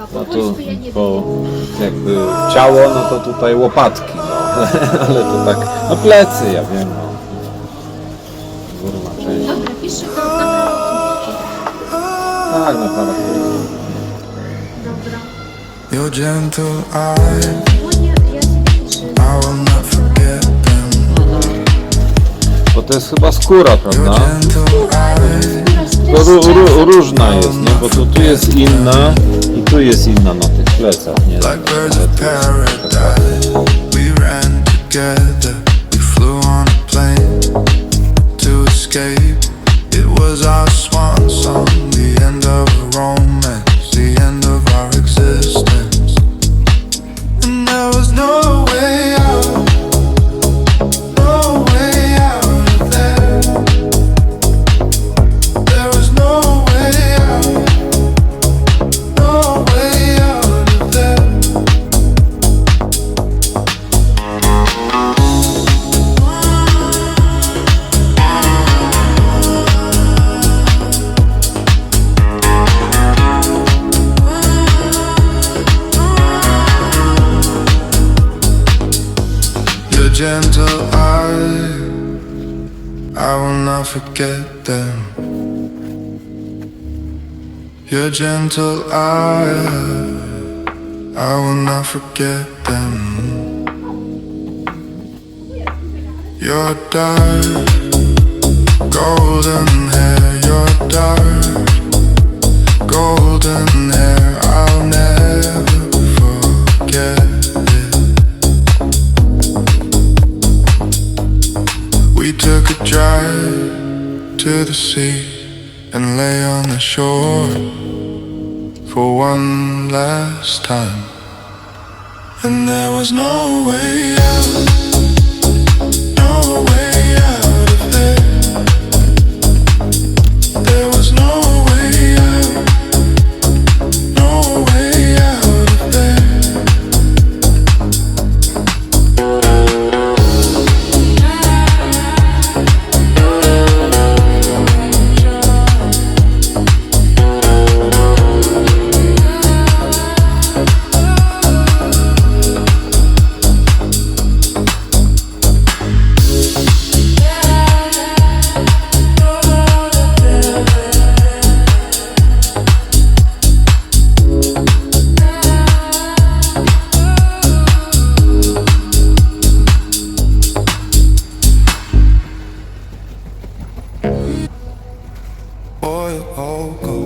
Po No to po jakby ciało, no to tutaj łopatki, no. Ale to tak, no plecy, ja wiem, no. Górna część. Dobra, piszę to na Tak, no pana. Dobra. Your gentle eyes, piszę. I will not forget them. Bo to jest chyba skóra, Your prawda? gentle eyes, Bo ró, ró, różna jest, nie? Bo tu, tu jest inna tu jest inna na tych plecach, nie? like birds of paradise. We ran together, we flew on a plane to escape. It was our swan song, the end of romance, the end of our existence. Gentle eyes, I will not forget them. Your gentle eyes, I will not forget them. Your dark, golden hair, your dark, golden hair, to the sea and lay on the shore for one last time. And there was no way out, Boy, oh, go.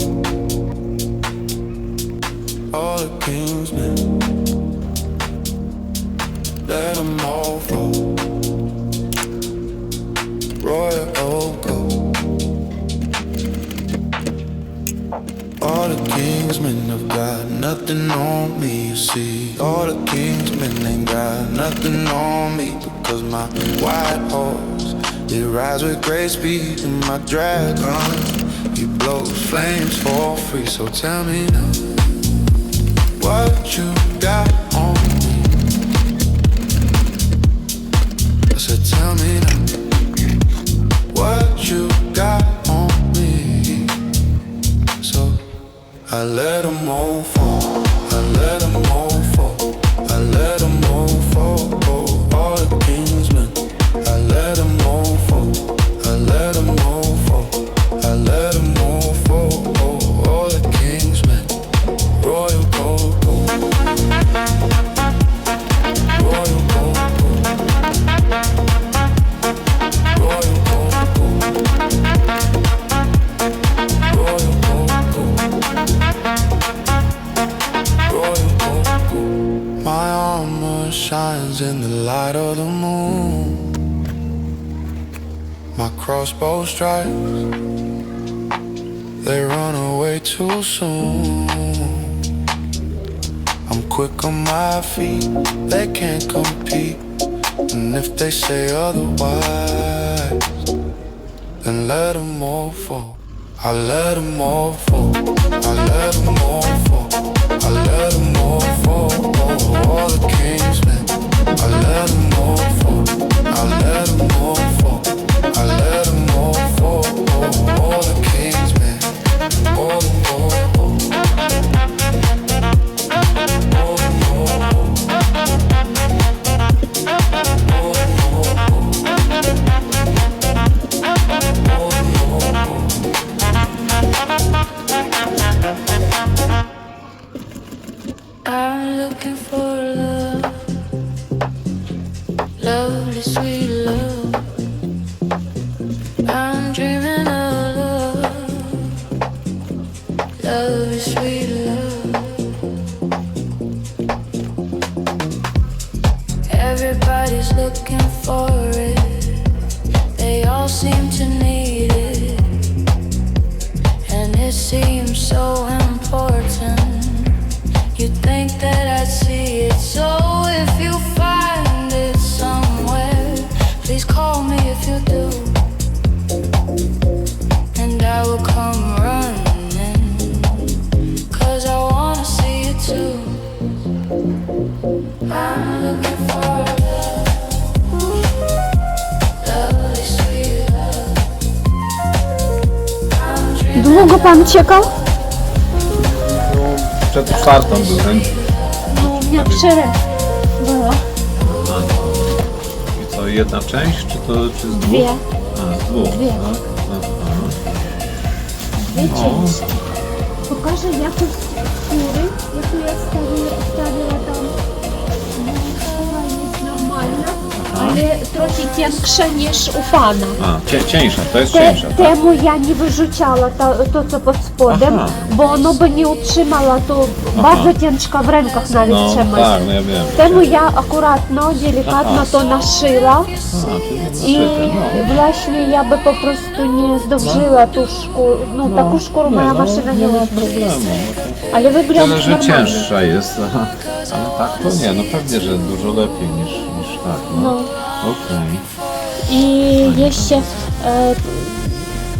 All the king's men, let them all fall. Royal Ogo. All the kingsmen have got nothing on me, you see. All the kingsmen ain't got nothing on me because my white horse, it rides with great speed, and my dragon, he blows flames for free. So tell me now, what you got crossbow strikes, they run away too soon. I'm quick on my feet, they can't compete. And if they say otherwise, then let them all fall. I let them all fall. I let them all fall. I let them all fall. All the kingsmen. I let them all fall. Długo pan czekał? Przed czwartą byłem. No, mnie przerw było. I co, jedna część, czy to czy z dwóch? Dwie. A, z dwóch, Dwie. tak? Aha. Dwie części. Pokażę jakość skóry, jaką ja stawiła, stawiła tam. No, ale trochę cięższa niż u pana. A, cie, cieńsza, to jest Te, cieńsza, tak? temu ja nie wyrzucała to, to co pod spodem, Aha. bo ono by nie utrzymała, to bardzo ciężko w rękach nawet No, trzymać. tak, no ja wiem. Temu ja akuratno, delikatno Aha. to naszyła A, czyli i naszyte, no. właśnie ja by po prostu nie zdążyła tą szkórę, no, taką skórę moja no, maszyna nie ma problemu. Ale wygląda Tyle, że normalnie. cięższa jest, ale tak to nie, no pewnie, że dużo lepiej niż, niż tak, no. No. Okej. I jeszcze e,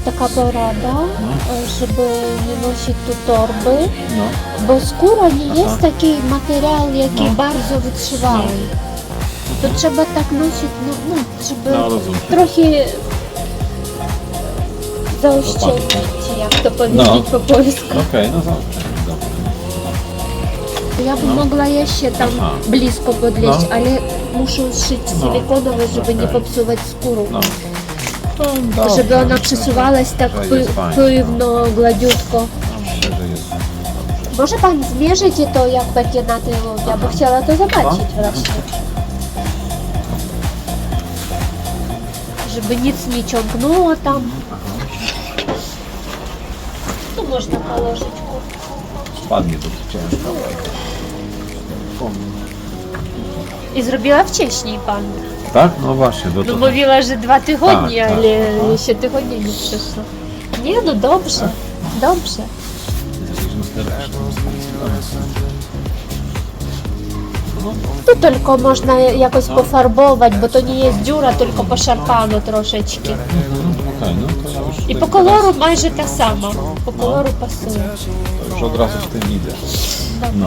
taka porada, No. e, żeby nie nosić tu torby, No, bo skóra nie jest taki materiał, jaki No. bardzo wytrzymały. To trzeba tak nosić, no, no żeby no rozumiem. trochę zaoszczędzić, jak to powiedzieć No. po polsku. Okej, no dobrze. Ja bym mogła jeszcze tam Aha. blisko podleść, No. ale muszę szyć No. silikonowe, żeby nie popsuwać dobrze, Żeby ona przesuwalась tak pływno, gładziutko. Może pan zmierzycie to, jak będzie na tyłu? Ja bym chciała to zobaczyć właśnie. Żeby nic nie ciągnęło tam. Tu można położyć. Spadnie to ciężko. I і зробила вчесній пан. Так? Ну важче до Ну, того. бо віла вже два тижні, Так, так, але ага. ще тижні не пройшло. Ні, ну добре, добре. Ну, тільки можна якось пофарбовувати, бо то не є дюра, тільки пошарпано трошечки. Ну, так, ну, то я вже І по колору майже та сама. По колору пасує. Вже одразу з тим йде. Ну,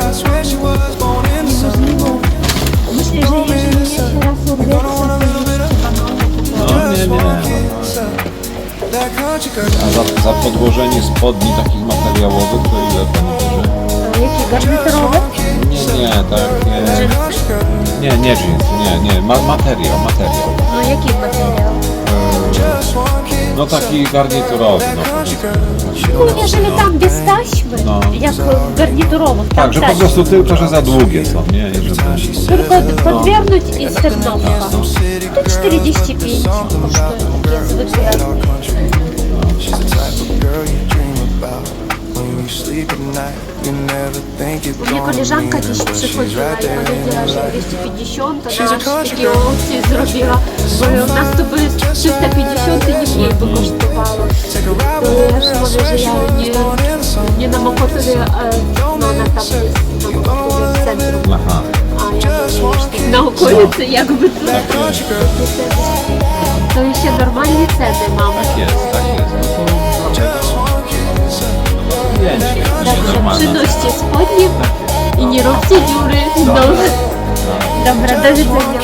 raz urwę, to no nie, Just nie. one kiss, that country girl. A za, za podłożenie spodni takich materiałowych to ile pani bierze? Jakie garniturowe? Nie, nie, tak, nie, nie, nie jeans, nie, nie, ma, materiał, materiał. No jaki materiał? No taki garniturowy, no girl, No jeżeli tam bez taśmy, No. jak garniturowych, tam Tak, że po prostu tylko, że za długie są, nie? I żeby... Tylko podwiernuć i sternowka. To 45 kosztuje takie zwykłe. She's the type of girl you dream about when you sleep at night. У меня коллежанка здесь приходила и говорила, что 250, она такі опції зробила, бо у нас то були 350 і їй би коштувало. То я ж може, я не, не на Мокотові, е, но вона там десь на Мокотові в центру. Ага. А я думаю, що на околиці якби тут. То ще нормальні ціни, мама. Так є, так. Dobrze, przynoście spodnie i nie róbcie dziury. Dobra, dobra do widzenia.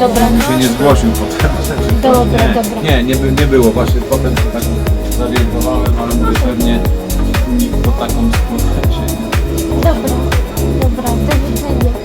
Dobra. Się nie zgłosił potem. Dobra, nie, dobra. Nie, nie, by- nie było. Właśnie potem się tak zorientowałem, ale mówię pewnie nikt po taką spółkę się nie... Dobra, dobra, do widzenia.